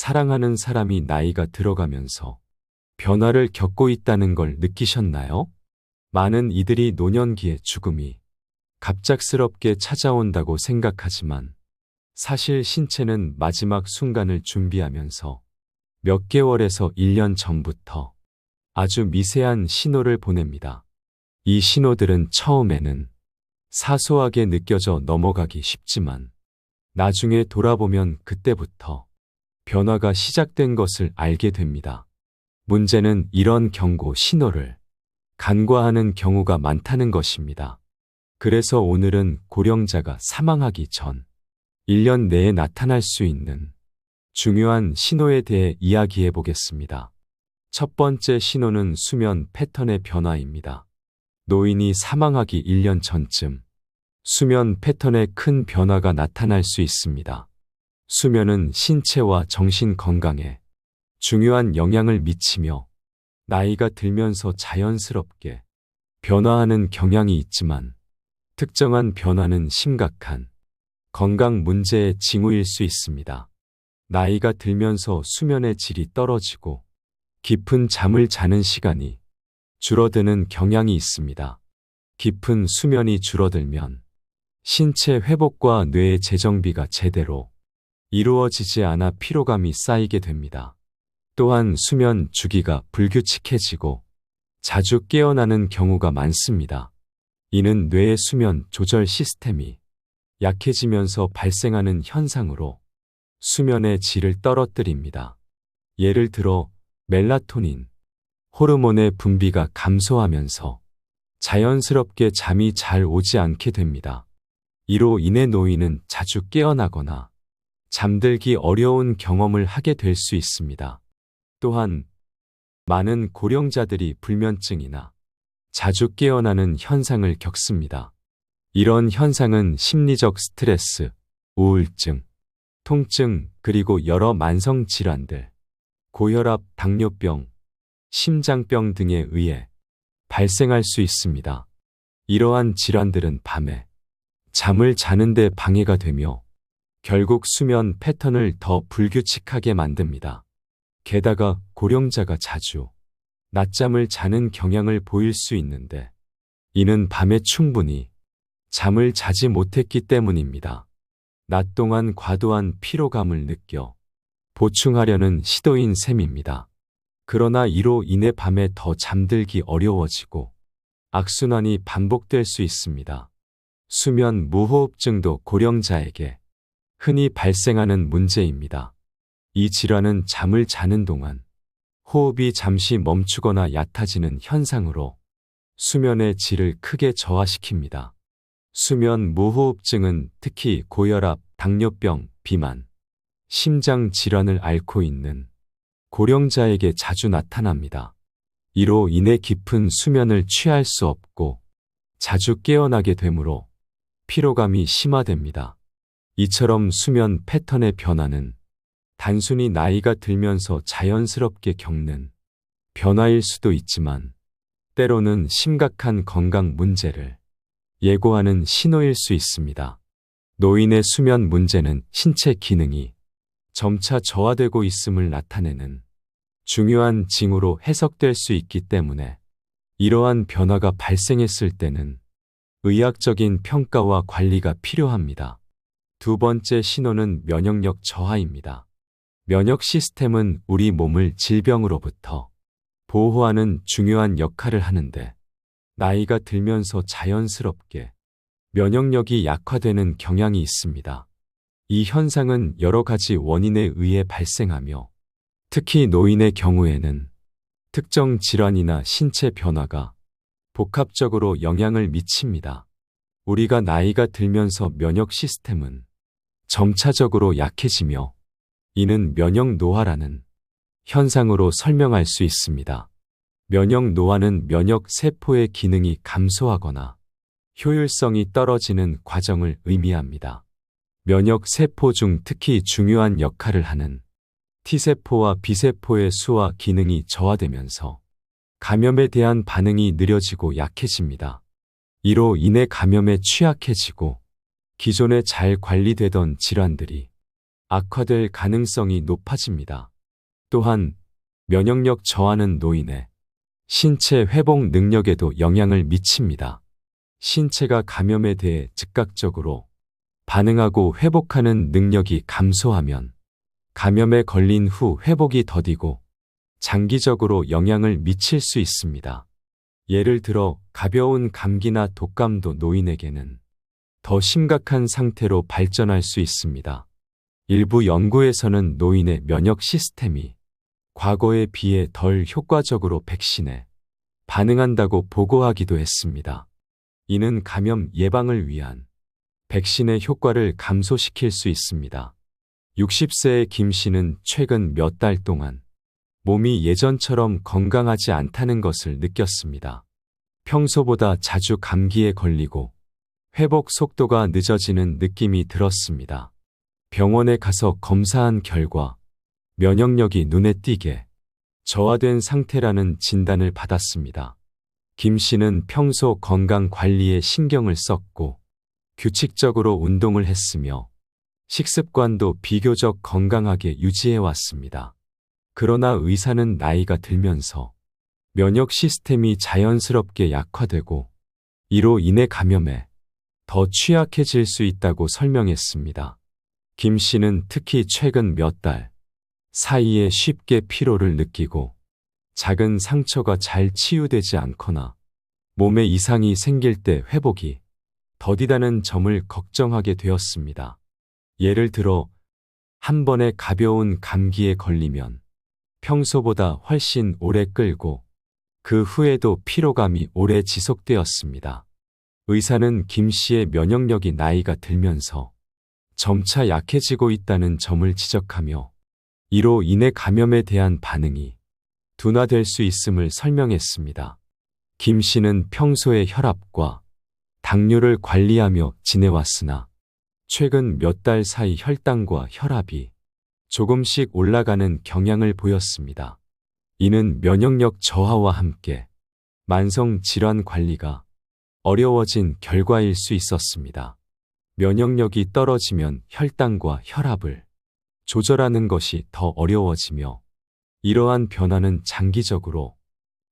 사랑하는 사람이 나이가 들어가면서 변화를 겪고 있다는 걸 느끼셨나요? 많은 이들이 노년기의 죽음이 갑작스럽게 찾아온다고 생각하지만 사실 신체는 마지막 순간을 준비하면서 몇 개월에서 1년 전부터 아주 미세한 신호를 보냅니다. 이 신호들은 처음에는 사소하게 느껴져 넘어가기 쉽지만 나중에 돌아보면 그때부터 변화가 시작된 것을 알게 됩니다. 문제는 이런 경고 신호를 간과하는 경우가 많다는 것입니다. 그래서 오늘은 고령자가 사망하기 전 1년 내에 나타날 수 있는 중요한 신호에 대해 이야기해 보겠습니다. 첫 번째 신호는 수면 패턴의 변화입니다. 노인이 사망하기 1년 전쯤 수면 패턴에 큰 변화가 나타날 수 있습니다. 수면은 신체와 정신 건강에 중요한 영향을 미치며 나이가 들면서 자연스럽게 변화하는 경향이 있지만 특정한 변화는 심각한 건강 문제의 징후일 수 있습니다. 나이가 들면서 수면의 질이 떨어지고 깊은 잠을 자는 시간이 줄어드는 경향이 있습니다. 깊은 수면이 줄어들면 신체 회복과 뇌의 재정비가 제대로 이루어지지 않아 피로감이 쌓이게 됩니다. 또한 수면 주기가 불규칙해지고 자주 깨어나는 경우가 많습니다. 이는 뇌의 수면 조절 시스템이 약해지면서 발생하는 현상으로 수면의 질을 떨어뜨립니다. 예를 들어 멜라토닌, 호르몬의 분비가 감소하면서 자연스럽게 잠이 잘 오지 않게 됩니다. 이로 인해 노인은 자주 깨어나거나 잠들기 어려운 경험을 하게 될 수 있습니다. 또한 많은 고령자들이 불면증이나 자주 깨어나는 현상을 겪습니다. 이런 현상은 심리적 스트레스, 우울증, 통증, 그리고 여러 만성 질환들, 고혈압, 당뇨병, 심장병 등에 의해 발생할 수 있습니다. 이러한 질환들은 밤에 잠을 자는데 방해가 되며 결국 수면 패턴을 더 불규칙하게 만듭니다. 게다가 고령자가 자주 낮잠을 자는 경향을 보일 수 있는데 이는 밤에 충분히 잠을 자지 못했기 때문입니다. 낮 동안 과도한 피로감을 느껴 보충하려는 시도인 셈입니다. 그러나 이로 인해 밤에 더 잠들기 어려워지고 악순환이 반복될 수 있습니다. 수면 무호흡증도 고령자에게 흔히 발생하는 문제입니다. 이 질환은 잠을 자는 동안 호흡이 잠시 멈추거나 얕아지는 현상으로 수면의 질을 크게 저하시킵니다. 수면 무호흡증은 특히 고혈압, 당뇨병, 비만, 심장 질환을 앓고 있는 고령자에게 자주 나타납니다. 이로 인해 깊은 수면을 취할 수 없고 자주 깨어나게 되므로 피로감이 심화됩니다. 이처럼 수면 패턴의 변화는 단순히 나이가 들면서 자연스럽게 겪는 변화일 수도 있지만 때로는 심각한 건강 문제를 예고하는 신호일 수 있습니다. 노인의 수면 문제는 신체 기능이 점차 저하되고 있음을 나타내는 중요한 징후로 해석될 수 있기 때문에 이러한 변화가 발생했을 때는 의학적인 평가와 관리가 필요합니다. 두 번째 신호는 면역력 저하입니다. 면역 시스템은 우리 몸을 질병으로부터 보호하는 중요한 역할을 하는데 나이가 들면서 자연스럽게 면역력이 약화되는 경향이 있습니다. 이 현상은 여러 가지 원인에 의해 발생하며 특히 노인의 경우에는 특정 질환이나 신체 변화가 복합적으로 영향을 미칩니다. 우리가 나이가 들면서 면역 시스템은 점차적으로 약해지며 이는 면역 노화라는 현상으로 설명할 수 있습니다. 면역 노화는 면역 세포의 기능이 감소하거나 효율성이 떨어지는 과정을 의미합니다. 면역 세포 중 특히 중요한 역할을 하는 T세포와 B세포의 수와 기능이 저하되면서 감염에 대한 반응이 느려지고 약해집니다. 이로 인해 감염에 취약해지고 기존에 잘 관리되던 질환들이 악화될 가능성이 높아집니다. 또한 면역력 저하는 노인의 신체 회복 능력에도 영향을 미칩니다. 신체가 감염에 대해 즉각적으로 반응하고 회복하는 능력이 감소하면 감염에 걸린 후 회복이 더디고 장기적으로 영향을 미칠 수 있습니다. 예를 들어 가벼운 감기나 독감도 노인에게는 더 심각한 상태로 발전할 수 있습니다. 일부 연구에서는 노인의 면역 시스템이 과거에 비해 덜 효과적으로 백신에 반응한다고 보고하기도 했습니다. 이는 감염 예방을 위한 백신의 효과를 감소시킬 수 있습니다. 60세의 김 씨는 최근 몇 달 동안 몸이 예전처럼 건강하지 않다는 것을 느꼈습니다. 평소보다 자주 감기에 걸리고 회복 속도가 늦어지는 느낌이 들었습니다. 병원에 가서 검사한 결과 면역력이 눈에 띄게 저하된 상태라는 진단을 받았습니다. 김 씨는 평소 건강 관리에 신경을 썼고 규칙적으로 운동을 했으며 식습관도 비교적 건강하게 유지해 왔습니다. 그러나 의사는 나이가 들면서 면역 시스템이 자연스럽게 약화되고 이로 인해 감염에 더 취약해질 수 있다고 설명했습니다. 김 씨는 특히 최근 몇 달 사이에 쉽게 피로를 느끼고 작은 상처가 잘 치유되지 않거나 몸에 이상이 생길 때 회복이 더디다는 점을 걱정하게 되었습니다. 예를 들어 한 번에 가벼운 감기에 걸리면 평소보다 훨씬 오래 끌고 그 후에도 피로감이 오래 지속되었습니다. 의사는 김 씨의 면역력이 나이가 들면서 점차 약해지고 있다는 점을 지적하며 이로 인해 감염에 대한 반응이 둔화될 수 있음을 설명했습니다. 김 씨는 평소에 혈압과 당뇨를 관리하며 지내왔으나 최근 몇 달 사이 혈당과 혈압이 조금씩 올라가는 경향을 보였습니다. 이는 면역력 저하와 함께 만성 질환 관리가 어려워진 결과일 수 있었습니다. 면역력이 떨어지면 혈당과 혈압을 조절하는 것이 더 어려워지며 이러한 변화는 장기적으로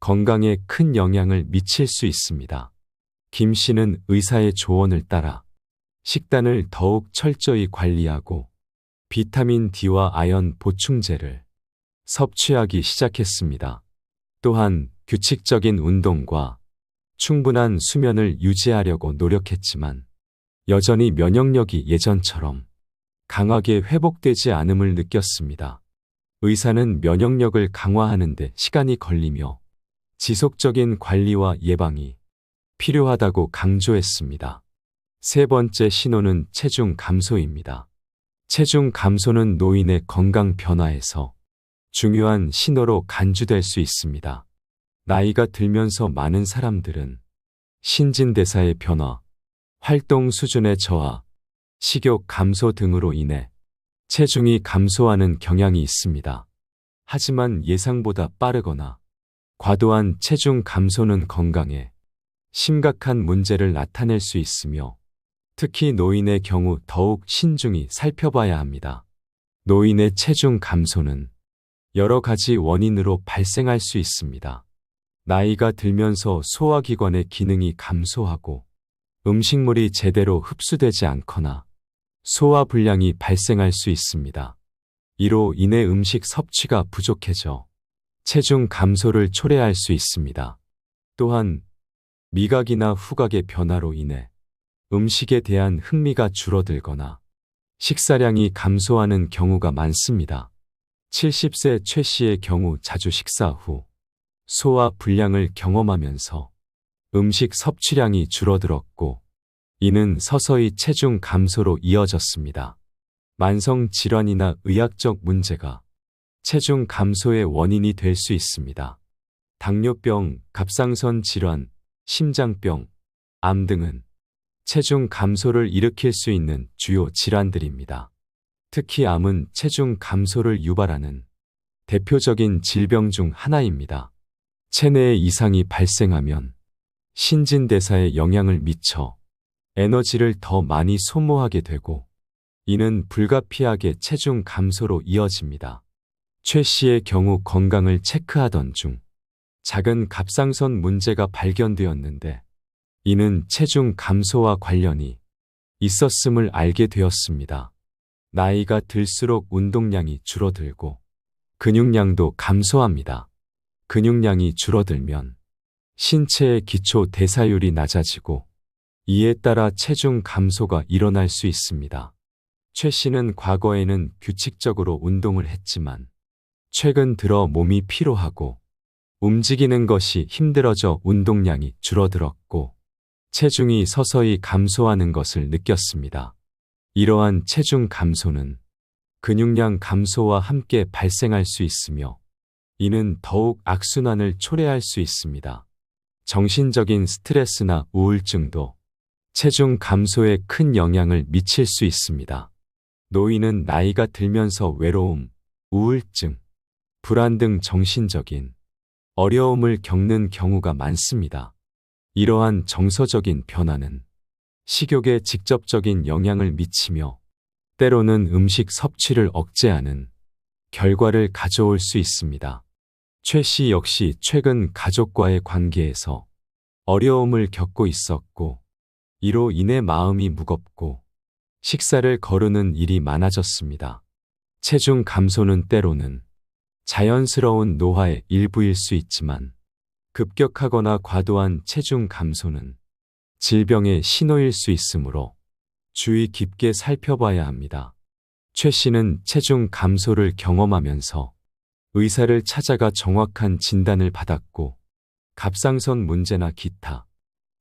건강에 큰 영향을 미칠 수 있습니다. 김 씨는 의사의 조언을 따라 식단을 더욱 철저히 관리하고 비타민 D와 아연 보충제를 섭취하기 시작했습니다. 또한 규칙적인 운동과 충분한 수면을 유지하려고 노력했지만 여전히 면역력이 예전처럼 강하게 회복되지 않음을 느꼈습니다. 의사는 면역력을 강화하는데 시간이 걸리며 지속적인 관리와 예방이 필요하다고 강조했습니다. 세 번째 신호는 체중 감소입니다. 체중 감소는 노인의 건강 변화에서 중요한 신호로 간주될 수 있습니다. 나이가 들면서 많은 사람들은 신진대사의 변화, 활동 수준의 저하, 식욕 감소 등으로 인해 체중이 감소하는 경향이 있습니다. 하지만 예상보다 빠르거나 과도한 체중 감소는 건강에 심각한 문제를 나타낼 수 있으며 특히 노인의 경우 더욱 신중히 살펴봐야 합니다. 노인의 체중 감소는 여러 가지 원인으로 발생할 수 있습니다. 나이가 들면서 소화기관의 기능이 감소하고 음식물이 제대로 흡수되지 않거나 소화 불량이 발생할 수 있습니다. 이로 인해 음식 섭취가 부족해져 체중 감소를 초래할 수 있습니다. 또한 미각이나 후각의 변화로 인해 음식에 대한 흥미가 줄어들거나 식사량이 감소하는 경우가 많습니다. 70세 최 씨의 경우 자주 식사 후 소화 불량을 경험하면서 음식 섭취량이 줄어들었고 이는 서서히 체중 감소로 이어졌습니다. 만성 질환이나 의학적 문제가 체중 감소의 원인이 될 수 있습니다. 당뇨병, 갑상선 질환, 심장병, 암 등은 체중 감소를 일으킬 수 있는 주요 질환들입니다. 특히 암은 체중 감소를 유발하는 대표적인 질병 중 하나입니다. 체내에 이상이 발생하면 신진대사에 영향을 미쳐 에너지를 더 많이 소모하게 되고 이는 불가피하게 체중 감소로 이어집니다. 최 씨의 경우 건강을 체크하던 중 작은 갑상선 문제가 발견되었는데 이는 체중 감소와 관련이 있었음을 알게 되었습니다. 나이가 들수록 운동량이 줄어들고 근육량도 감소합니다. 근육량이 줄어들면 신체의 기초 대사율이 낮아지고 이에 따라 체중 감소가 일어날 수 있습니다. 최 씨는 과거에는 규칙적으로 운동을 했지만 최근 들어 몸이 피로하고 움직이는 것이 힘들어져 운동량이 줄어들었고 체중이 서서히 감소하는 것을 느꼈습니다. 이러한 체중 감소는 근육량 감소와 함께 발생할 수 있으며 이는 더욱 악순환을 초래할 수 있습니다. 정신적인 스트레스나 우울증도 체중 감소에 큰 영향을 미칠 수 있습니다. 노인은 나이가 들면서 외로움, 우울증, 불안 등 정신적인 어려움을 겪는 경우가 많습니다. 이러한 정서적인 변화는 식욕에 직접적인 영향을 미치며 때로는 음식 섭취를 억제하는 결과를 가져올 수 있습니다. 최 씨 역시 최근 가족과의 관계에서 어려움을 겪고 있었고, 이로 인해 마음이 무겁고 식사를 거르는 일이 많아졌습니다. 체중 감소는 때로는 자연스러운 노화의 일부일 수 있지만 급격하거나 과도한 체중 감소는 질병의 신호일 수 있으므로 주의 깊게 살펴봐야 합니다. 최 씨는 체중 감소를 경험하면서 의사를 찾아가 정확한 진단을 받았고 갑상선 문제나 기타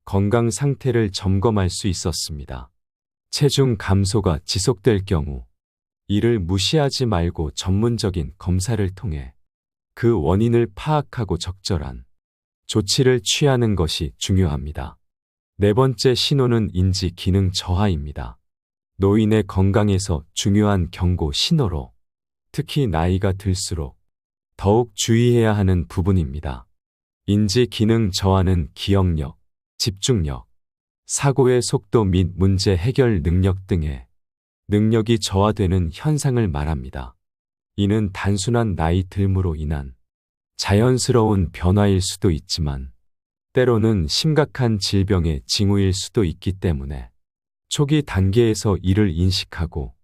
건강 상태를 점검할 수 있었습니다. 체중 감소가 지속될 경우 이를 무시하지 말고 전문적인 검사를 통해 그 원인을 파악하고 적절한 조치를 취하는 것이 중요합니다. 네 번째 신호는 인지 기능 저하입니다. 노인의 건강에서 중요한 경고 신호로 특히 나이가 들수록 더욱 주의해야 하는 부분입니다. 인지 기능 저하는 기억력, 집중력, 사고의 속도 및 문제 해결 능력 등의 능력이 저하되는 현상을 말합니다. 이는 단순한 나이 들므로 인한 자연스러운 변화일 수도 있지만 때로는 심각한 질병의 징후일 수도 있기 때문에 초기 단계에서 이를 인식하고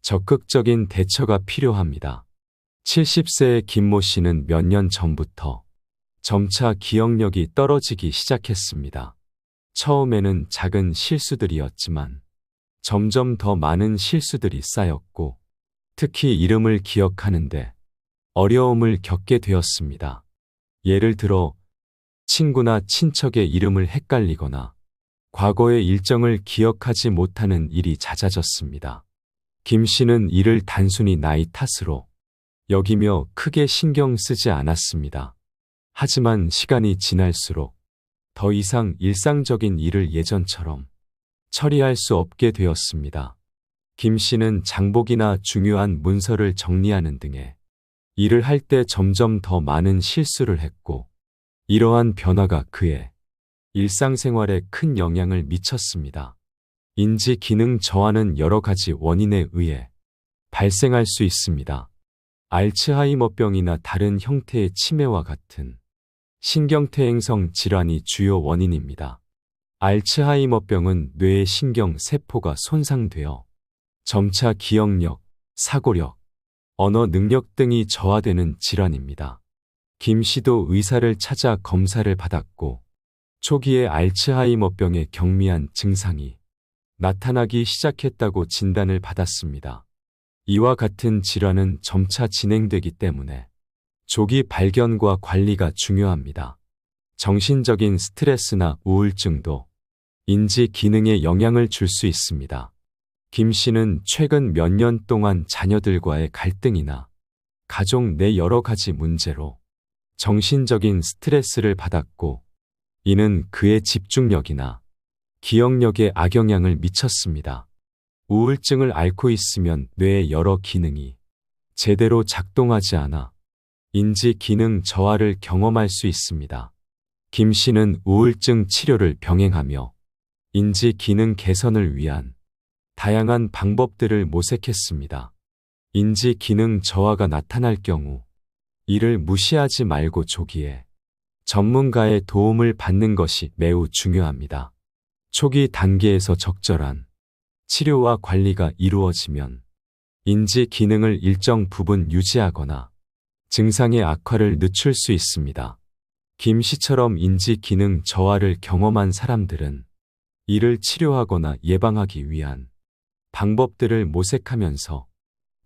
적극적인 대처가 필요합니다. 70세의 김모 씨는 몇 년 전부터 점차 기억력이 떨어지기 시작했습니다. 처음에는 작은 실수들이었지만 점점 더 많은 실수들이 쌓였고 특히 이름을 기억하는데 어려움을 겪게 되었습니다. 예를 들어 친구나 친척의 이름을 헷갈리거나 과거의 일정을 기억하지 못하는 일이 잦아졌습니다. 김 씨는 이를 단순히 나이 탓으로 여기며 크게 신경 쓰지 않았습니다. 하지만 시간이 지날수록 더 이상 일상적인 일을 예전처럼 처리할 수 없게 되었습니다. 김 씨는 장복이나 중요한 문서를 정리하는 등의 일을 할 때 점점 더 많은 실수를 했고, 이러한 변화가 그의 일상생활에 큰 영향을 미쳤습니다. 인지 기능 저하는 여러 가지 원인에 의해 발생할 수 있습니다. 알츠하이머병이나 다른 형태의 치매와 같은 신경퇴행성 질환이 주요 원인입니다. 알츠하이머병은 뇌의 신경 세포가 손상되어 점차 기억력, 사고력, 언어 능력 등이 저하되는 질환입니다. 김 씨도 의사를 찾아 검사를 받았고 초기에 알츠하이머병의 경미한 증상이 나타나기 시작했다고 진단을 받았습니다. 이와 같은 질환은 점차 진행되기 때문에 조기 발견과 관리가 중요합니다. 정신적인 스트레스나 우울증도 인지 기능에 영향을 줄 수 있습니다. 김 씨는 최근 몇 년 동안 자녀들과의 갈등이나 가족 내 여러 가지 문제로 정신적인 스트레스를 받았고 이는 그의 집중력이나 기억력에 악영향을 미쳤습니다. 우울증을 앓고 있으면 뇌의 여러 기능이 제대로 작동하지 않아 인지 기능 저하를 경험할 수 있습니다. 김 씨는 우울증 치료를 병행하며 인지 기능 개선을 위한 다양한 방법들을 모색했습니다. 인지 기능 저하가 나타날 경우 이를 무시하지 말고 조기에 전문가의 도움을 받는 것이 매우 중요합니다. 초기 단계에서 적절한 치료와 관리가 이루어지면 인지 기능을 일정 부분 유지하거나 증상의 악화를 늦출 수 있습니다. 김 씨처럼 인지 기능 저하를 경험한 사람들은 이를 치료하거나 예방하기 위한 방법들을 모색하면서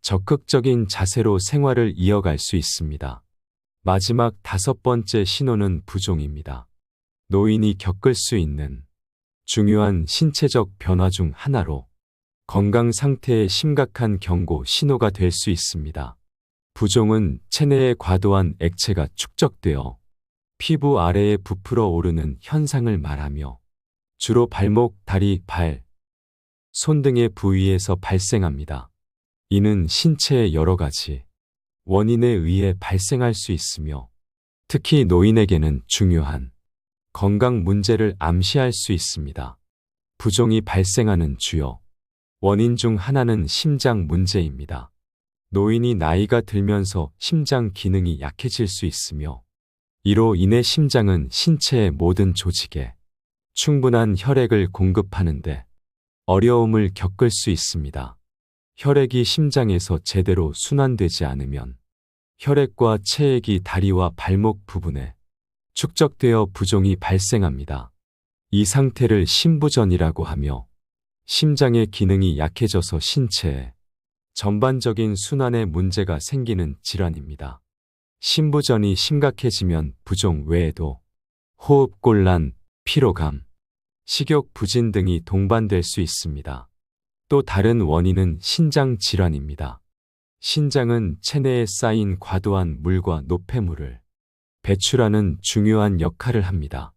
적극적인 자세로 생활을 이어갈 수 있습니다. 마지막 다섯 번째 신호는 부종입니다. 노인이 겪을 수 있는 중요한 신체적 변화 중 하나로 건강 상태의 심각한 경고 신호가 될 수 있습니다. 부종은 체내에 과도한 액체가 축적되어 피부 아래에 부풀어 오르는 현상을 말하며 주로 발목, 다리, 발, 손 등의 부위에서 발생합니다. 이는 신체의 여러 가지 원인에 의해 발생할 수 있으며 특히 노인에게는 중요한 건강 문제를 암시할 수 있습니다. 부종이 발생하는 주요 원인 중 하나는 심장 문제입니다. 노인이 나이가 들면서 심장 기능이 약해질 수 있으며 이로 인해 심장은 신체의 모든 조직에 충분한 혈액을 공급하는데 어려움을 겪을 수 있습니다. 혈액이 심장에서 제대로 순환되지 않으면 혈액과 체액이 다리와 발목 부분에 축적되어 부종이 발생합니다. 이 상태를 심부전이라고 하며 심장의 기능이 약해져서 신체에 전반적인 순환에 문제가 생기는 질환입니다. 심부전이 심각해지면 부종 외에도 호흡곤란, 피로감, 식욕 부진 등이 동반될 수 있습니다. 또 다른 원인은 신장 질환입니다. 신장은 체내에 쌓인 과도한 물과 노폐물을 배출하는 중요한 역할을 합니다.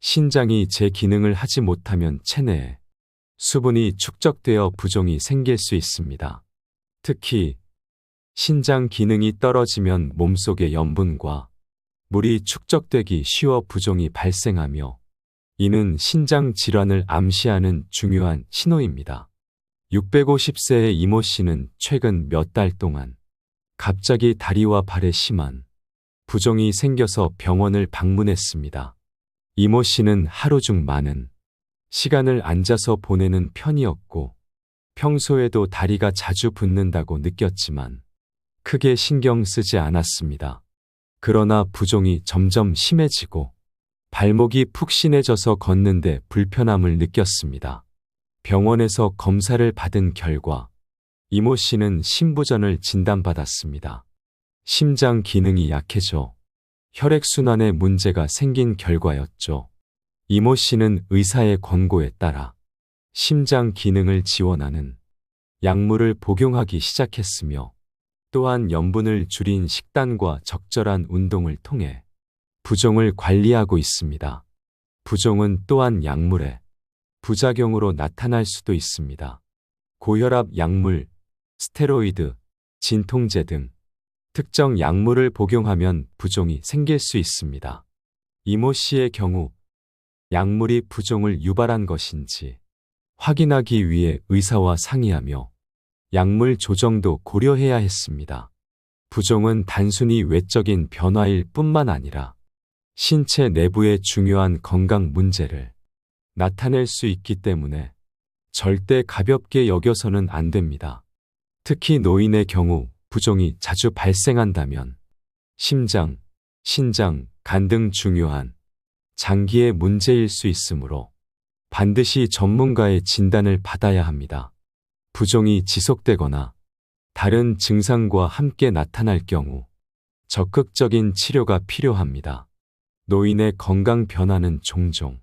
신장이 제 기능을 하지 못하면 체내에 수분이 축적되어 부종이 생길 수 있습니다. 특히 신장 기능이 떨어지면 몸속의 염분과 물이 축적되기 쉬워 부종이 발생하며 이는 신장 질환을 암시하는 중요한 신호입니다. 650세의 이모 씨는 최근 몇 달 동안 갑자기 다리와 발에 심한 부종이 생겨서 병원을 방문했습니다. 이모 씨는 하루 중 많은 시간을 앉아서 보내는 편이었고 평소에도 다리가 자주 붓는다고 느꼈지만 크게 신경 쓰지 않았습니다. 그러나 부종이 점점 심해지고 발목이 푹신해져서 걷는데 불편함을 느꼈습니다. 병원에서 검사를 받은 결과 이모 씨는 심부전을 진단받았습니다. 심장 기능이 약해져 혈액순환에 문제가 생긴 결과였죠. 이모 씨는 의사의 권고에 따라 심장 기능을 지원하는 약물을 복용하기 시작했으며 또한 염분을 줄인 식단과 적절한 운동을 통해 부종을 관리하고 있습니다. 부종은 또한 약물의 부작용으로 나타날 수도 있습니다. 고혈압 약물, 스테로이드, 진통제 등 특정 약물을 복용하면 부종이 생길 수 있습니다. 이모 씨의 경우 약물이 부종을 유발한 것인지 확인하기 위해 의사와 상의하며 약물 조정도 고려해야 했습니다. 부종은 단순히 외적인 변화일 뿐만 아니라 신체 내부의 중요한 건강 문제를 나타낼 수 있기 때문에 절대 가볍게 여겨서는 안 됩니다. 특히 노인의 경우 부종이 자주 발생한다면 심장, 신장, 간 등 중요한 장기의 문제일 수 있으므로 반드시 전문가의 진단을 받아야 합니다. 부종이 지속되거나 다른 증상과 함께 나타날 경우 적극적인 치료가 필요합니다. 노인의 건강 변화는 종종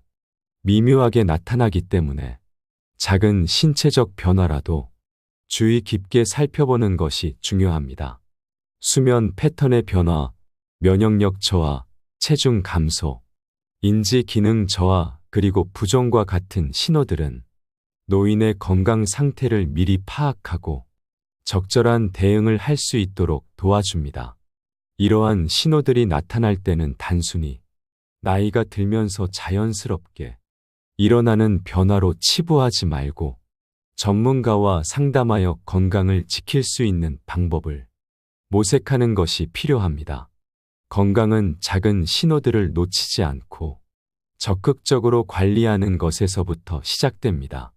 미묘하게 나타나기 때문에 작은 신체적 변화라도 주의 깊게 살펴보는 것이 중요합니다. 수면 패턴의 변화, 면역력 저하, 체중 감소, 인지 기능 저하, 그리고 부종과 같은 신호들은 노인의 건강 상태를 미리 파악하고 적절한 대응을 할 수 있도록 도와줍니다. 이러한 신호들이 나타날 때는 단순히 나이가 들면서 자연스럽게 일어나는 변화로 치부하지 말고 전문가와 상담하여 건강을 지킬 수 있는 방법을 모색하는 것이 필요합니다. 건강은 작은 신호들을 놓치지 않고 적극적으로 관리하는 것에서부터 시작됩니다.